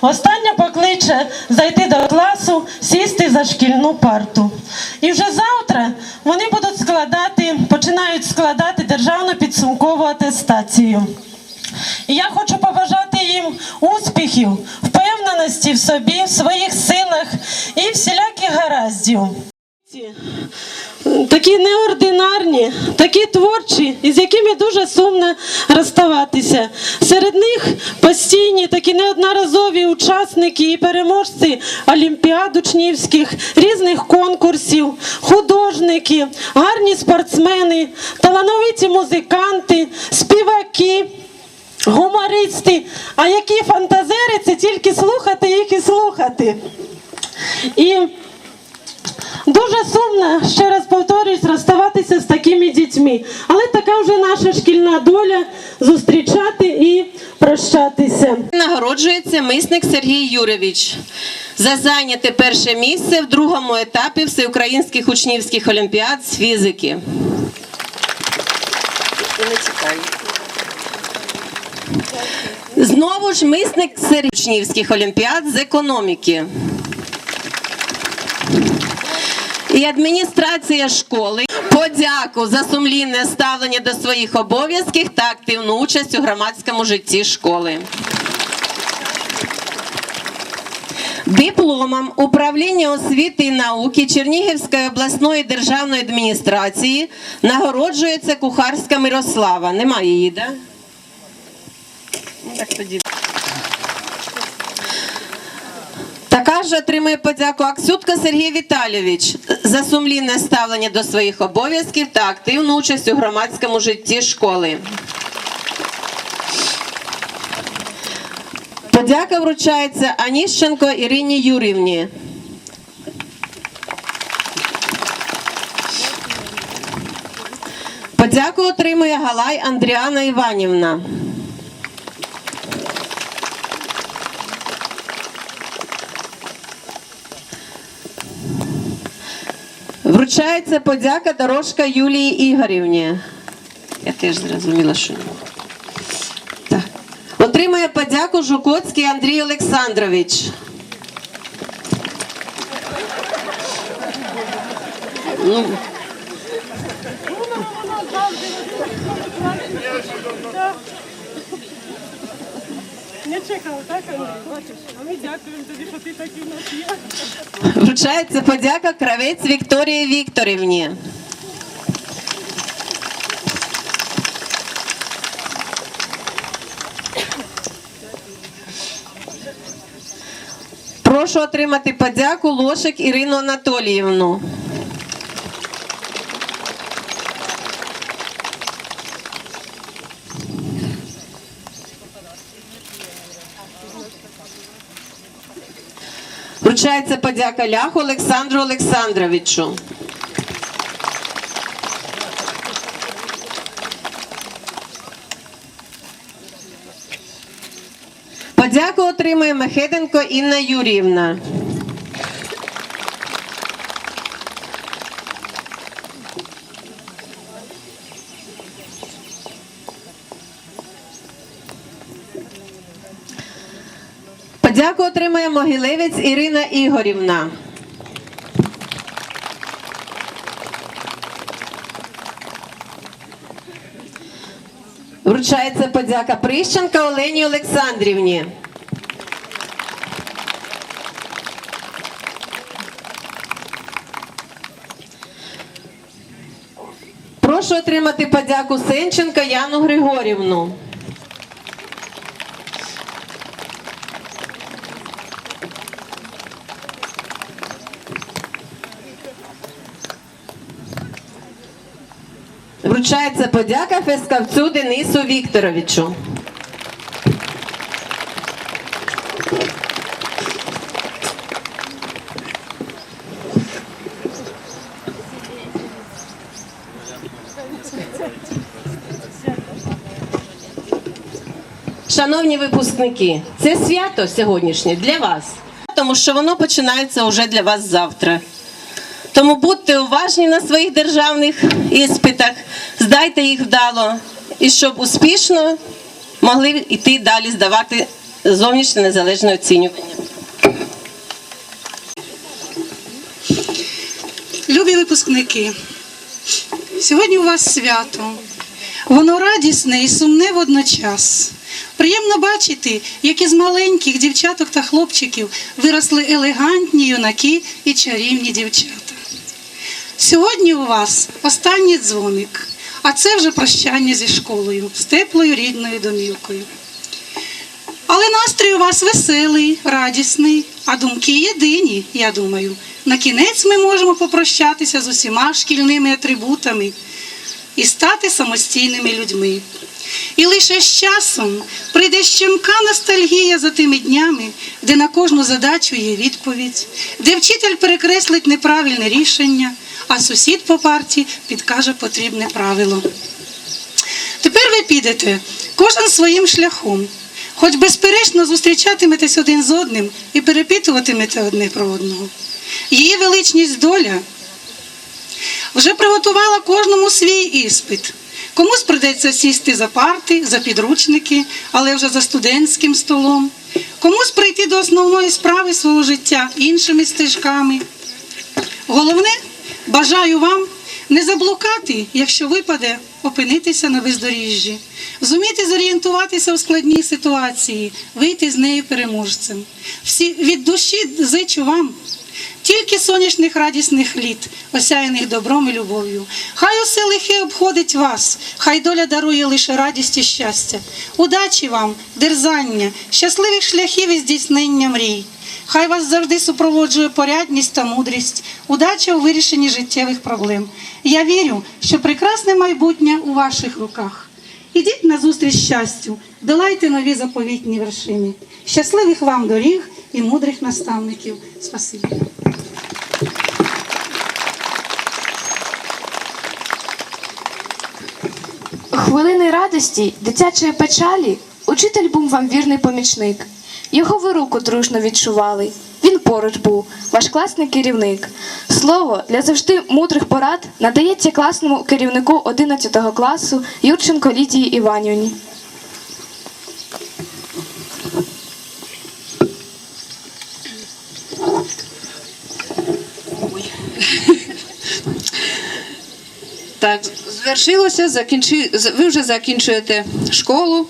остання покличе зайти до класу, сісти за шкільну парту. І вже завтра вони будуть складати, починають складати державну підсумкову атестацію. І я хочу побажати їм успіхів, впевненості в собі, в своїх силах і всіляких гараздів. Такі неординарні, такі творчі, із якими дуже сумно розставатися. Серед них постійні такі неодноразові учасники і переможці олімпіад учнівських, різних конкурсів, художники, гарні спортсмени, талановиті музиканти, співаки. Гумористи, а які фантазери, це тільки слухати їх і слухати. І Дуже сумно, ще раз повторюсь, розставатися з такими дітьми. Але така вже наша шкільна доля зустрічати і прощатися. Нагороджується мисник Сергій Юревич за зайняте перше місце в другому етапі всеукраїнських учнівських олімпіад з фізики. Знову ж мисник Сергій учнівських олімпіад з економіки. І адміністрація школи подяку за сумлінне ставлення до своїх обов'язків та активну участь у громадському житті школи. Дипломом управління освіти і науки Чернігівської обласної державної адміністрації нагороджується кухарська Мирослава. Немає її, да? Ну, так тоді. Така ж отримує подяку Аксютка Сергій Віталійович за сумлінне ставлення до своїх обов'язків та активну участь у громадському житті школи. Подяка вручається Аніщенко Ірині Юрівні. Подяку отримує Галай Андріана Іванівна. Вручається подяка дорожка Юлії Ігорівні. Я теж зрозуміла, що. Так. Отримує подяку Жукоцький Андрій Олександрович. Ну, Не чекав, так, а ми дякуємо тобі, що ти такий нас є. вручається подяка кравець Вікторії Вікторівні. Прошу отримати подяку Лошик Ірину Анатоліївну. Вручається подяка Ляху Олександру Олександровичу. Подяку отримує Мехеденко Інна Юріївна. Подяку отримує Могилевець Ірина Ігорівна. Вручається подяка Прищенка Олені Олександрівні. Прошу отримати подяку Сенченка Яну Григорівну. Вручається подяка фескавцю Денису Вікторовичу. Шановні випускники, це свято сьогоднішнє для вас, тому що воно починається вже для вас завтра. Тому будьте уважні на своїх державних іспитах, здайте їх вдало, і щоб успішно могли йти далі здавати зовнішнє незалежне оцінювання. Любі випускники, сьогодні у вас свято. Воно радісне і сумне водночас. Приємно бачити, як із маленьких дівчаток та хлопчиків виросли елегантні юнаки і чарівні дівчата. Сьогодні у вас останній дзвоник, а це вже прощання зі школою, з теплою рідною домівкою. Але настрій у вас веселий, радісний, а думки єдині, я думаю. На кінець ми можемо попрощатися з усіма шкільними атрибутами і стати самостійними людьми. І лише з часом прийде щемка ностальгія за тими днями, де на кожну задачу є відповідь, де вчитель перекреслить неправильне рішення, а сусід по парті підкаже потрібне правило. Тепер ви підете кожен своїм шляхом, хоч безперечно зустрічатиметесь один з одним і перепитуватимете одне про одного. Її величність доля вже приготувала кожному свій іспит. Комусь придеться сісти за парти, за підручники, але вже за студентським столом. Комусь прийти до основної справи свого життя іншими стежками. Головне, бажаю вам не заблукати, якщо випаде, опинитися на бездоріжжі, зуміти зорієнтуватися у складній ситуації, вийти з неї переможцем. Всі від душі зичу вам. Тільки сонячних радісних літ, осяяних добром і любов'ю. Хай усе лихе обходить вас, хай доля дарує лише радість і щастя. Удачі вам, дерзання, щасливих шляхів і здійснення мрій. Хай вас завжди супроводжує порядність та мудрість, удача у вирішенні життєвих проблем. Я вірю, що прекрасне майбутнє у ваших руках. Ідіть на зустріч щастю, долайте нові заповітні вершини. Щасливих вам доріг і мудрих наставників. Спасибі. Хвилини радості, дитячої печалі, учитель був вам вірний помічник. Його ви руку дружно відчували. Він поруч був, ваш класний керівник. Слово для завжди мудрих порад надається класному керівнику 11 класу Юрченко Лідії Іванівні. Так, звершилося, закінчи... ви вже закінчуєте школу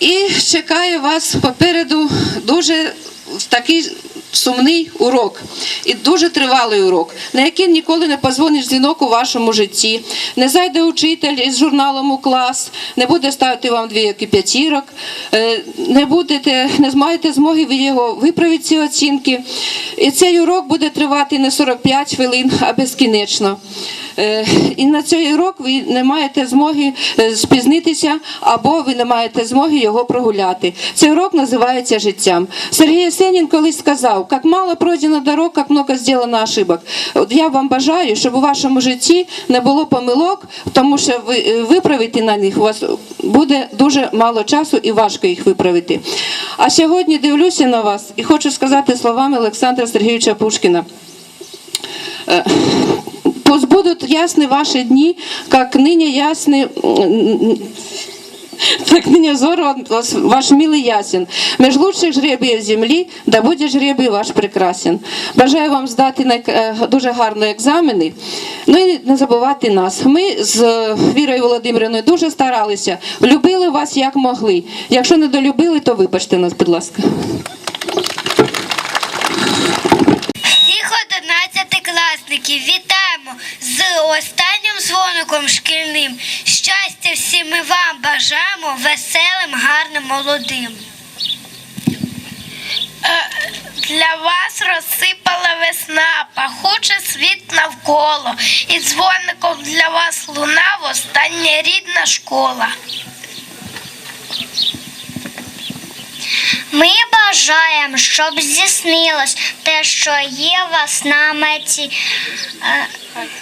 і чекає вас попереду дуже такий сумний урок і дуже тривалий урок, на який ніколи не позвонить дзвінок у вашому житті. Не зайде учитель із журналом у клас, не буде ставити вам двійки п'ятірок, е, не будете, не маєте змоги ви його виправити ці оцінки. І цей урок буде тривати не 45 хвилин, а безкінечно. Е, І на цей урок ви не маєте змоги е, спізнитися або ви не маєте змоги його прогуляти. Цей урок називається життям. Сергій Єсенін колись сказав, як мало пройдено дорог, як много зроблено ошибок. От я вам бажаю, щоб у вашому житті не було помилок, тому що ви е, виправити на них у вас буде дуже мало часу і важко їх виправити. А сьогодні дивлюся на вас і хочу сказати словами Олександра Сергійовича Пушкіна. Е, Пусть будут ясны ваши дни, как ныне ясны, м, так ныне взор вам вас- ваш милый ясен. Меж лучших жребіїв землі, да буде жребій ваш прекрасен. Бажаю вам здати най- е, дуже гарно екзамени. Ну і не забувати нас. Ми з е, Вірою Володимирівною дуже старалися, любили вас як могли. Якщо не долюбили, то вибачте нас, будь ласка. Вітаємо з останнім дзвоником шкільним. Щастя всім ми вам бажаємо веселим, гарним, молодим. Е, Для вас розсипала весна, пахуче світ навколо, і дзвоником для вас лунав остання рідна школа. Ми бажаємо, щоб здійснилось те, що є вас на меті. Е,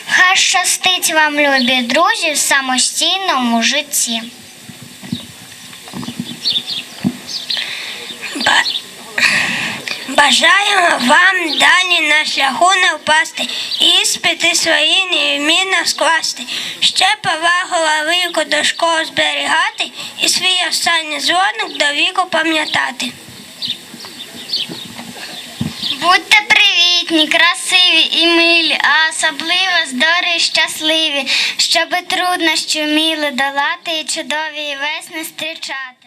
Хай щастить вам, любі друзі, в самостійному житті. Бажаємо вам далі на шляху не впасти, іспити свої невмінно скласти. Ще повагу тихенько до школи зберігати і свій останній дзвоник до віку пам'ятати. Будьте привітні, красиві і милі, а особливо здорові і щасливі, щоби труднощі вміли долати і чудові весни зустрічати.